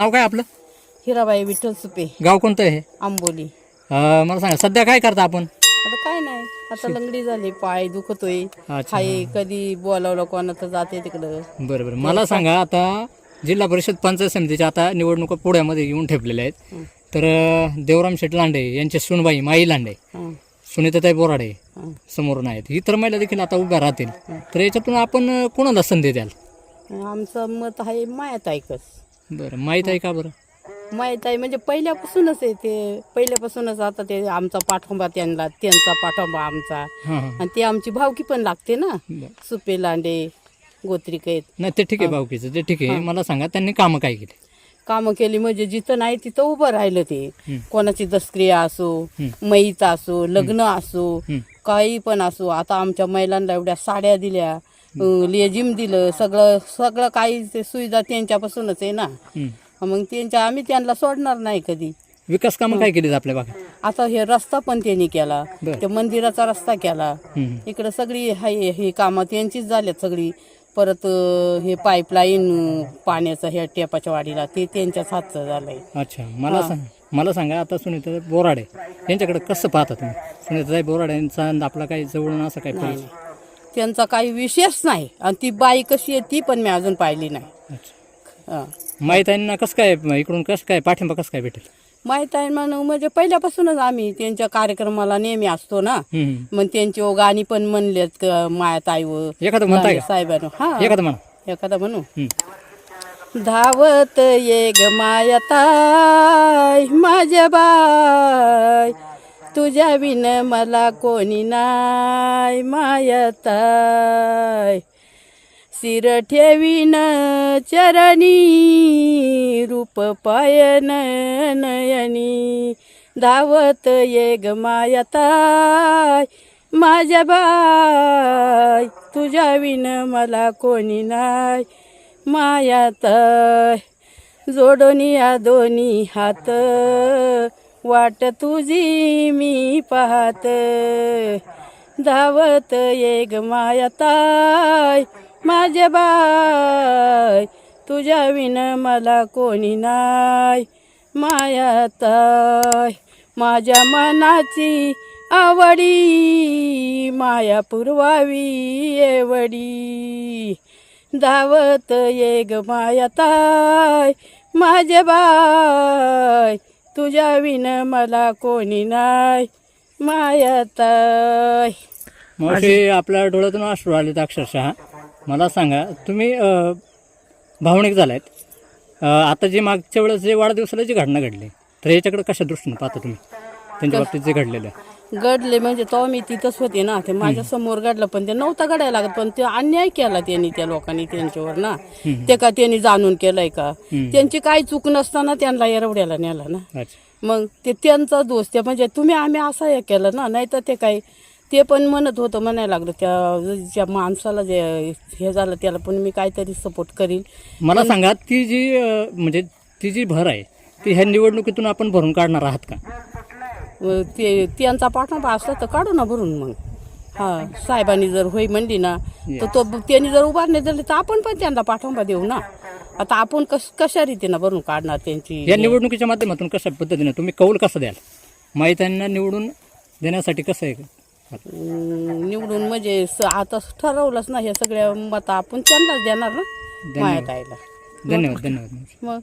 नाव काय आपलं? हिराबाई विठ्ठल सुपे. गाव कोणतं आहे हे? आंबोली. अं, मला सांगा सध्या काय करता आपण? आता काय नाही. आता लंगडी झाली पाय दुखतोय. अच्छा. हाय कधी बोलावलं कोणाचं जाते तिकडं. बरं बरं. मला सांगा आता जिल्हा परिषद पंचायत समितीच्या आता निवडणुका पुण्यामध्ये येऊन ठेपलेल्या आहेत. हं. तर अं, देवराम शेठ लांडे यांचे सुनबाई माई लांडे हं, सुनीताताई बोराडे हं. समोरून आहेत इतर महिला देखील आता उभ्या राहतील. तर याच्यातून आपण अं, कोणाला संधी द्याल? आमचं मत आहे मायात ऐकच बरं माहीत आहे का बरं? माहीत आहे म्हणजे पहिल्यापासूनच आहे ते. पहिल्यापासूनच आता ते आमचा पाठिंबा त्यांना त्यांचा पाठिंबा आमचा. हां आणि ते आमची भावकी पण लागते ना बरं. सुपे लांडे गोत्रिकेत. नाही ते ठीक आहे भाऊकीचं ते ठीक आहे. मला सांगा त्यांनी कामं काय केली? कामं केली म्हणजे जिथं नाही तिथं उभं राहिलं ते. कोणाची दसक्रिया असो. मैत असो लग्न असो. काही पण असो. आता आमच्या महिलांना एवढ्या साड्या दिल्या अं, लेझिम दिलं सगळं सगळं काही ते सुविधा त्यांच्यापासूनच आहे ना. मग त्यांच्या आम्ही त्यांना सोडणार नाही कधी. विकास कामं काय केली आपल्या भागात? आता हे रस्ता पण त्यांनी केला. ते मंदिराचा रस्ता केला. इकडं सगळी हाय ही कामं त्यांचीच झाल्यात सगळी. परत अं, हे पाईपलाईन पाण्याचं हे टेपाच्या वाडीला ते त्यांच्याच हातचं झालंय. अच्छा मला सांग मला सांगा आता सुनीता बोराडे यांच्याकडे कसं पाहता तुम्ही? सुनीताताई बोराडे यांचा आणि आपला काही जवळून असं काही परिचय? त्यांचा काही विशेष नाही. आणि ती बाई कशी आहे ती पण मी अजून पाहिली नाही. हं. माहीत आहे ना कसं काय इकडून कसं काय पाठिंबा कसं काय भेटेल? माहीत आहे म्हणून म्हणजे पहिल्यापासूनच आम्ही त्यांच्या कार्यक्रमाला नेहमी असतो ना. मग त्यांची ओ गाणी पण म्हणलेत क- मायात आईव एखादं म्हणताय का? साहेबांनो. हा. एखादं म्हणा. एखादा म्हणू. धावत ये ग मायताय माझ्या बाय तुझ्या विन मला कोणी नाय मायताय सिर ठेवीन चरणी रूप पायन नयनी. धावत ये ग मायताय माझ्या बाय तुझ्या विन मला कोणी नाय मायात जोडोनी या दोन्ही हात वाट तुझी मी पाहत. धावत ये ग माझे बाय तुझ्या विन मला कोणी नाय मायाताय माझ्या मनाची आवडी माया पुरवावी एवढी. धावत ये ग माझे बाय तुझ्या विन मला कोणी नाय मायाताय मावशी आपल्या डोळ्यातून अश्रू आलेत अक्षरशः. मला सांगा तुम्ही अं, भावनिक झालायत. अं, आता जे मागच्या वेळेस जे वाढदिवसाला जी घटना घडली तर याच्याकडे कशा दृष्टीने पाहता तुम्ही? त्यांच्या बाबतीत जे घडलेलं आहे. गडले म्हणजे तो मी तिथंच होते ना ते माझ्यासमोर गडलं पण ते नव्हता गडायला लागत पण ते अन्याय केला त्यांनी त्या लोकांनी त्यांच्यावर ना. ते का त्यांनी जाणून केलंय का. त्यांची काही चूक नसताना त्यांना एरवड्याला नेला ना. मग ते त्यांचा दोष ते म्हणजे तुम्ही आम्ही असं हे केलं ना नाही तर ते काय ते पण म्हणत होतं म्हणायला लागलं त्या ज्या माणसाला जे हे झालं त्याला पण मी काहीतरी सपोर्ट करील मला सांगा ती जी म्हणजे ती जी भर आहे ती ह्या निवडणुकीतून आपण भरून काढणार आहात का? ते त्यांचा पाठिंबा असला तर काढू ना भरून मग. हा साहेबांनी जर होई म्हणली ना तर तो त्यांनी जर उभारणे दिले तर आपण पण त्यांना पाठिंबा देऊ ना. आता आपण कश कशा रीतीनं भरून काढणार त्यांची? या निवडणुकीच्या माध्यमातून कशा पद्धतीने तुम्ही कौल कसं द्याल? माहित्यांना निवडून देण्यासाठी कसं आहे? निवडून म्हणजे आता ठरवलंच ना हे सगळ्या मत आपण त्यांनाच देणार ना आईला धन्यवाद धन्यवाद. मग?